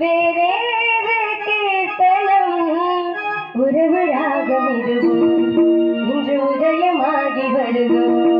வேறேது கீர்த்தனம் உறவு ராகம் இதுவும் இன்று உதயமாகி வருவோம்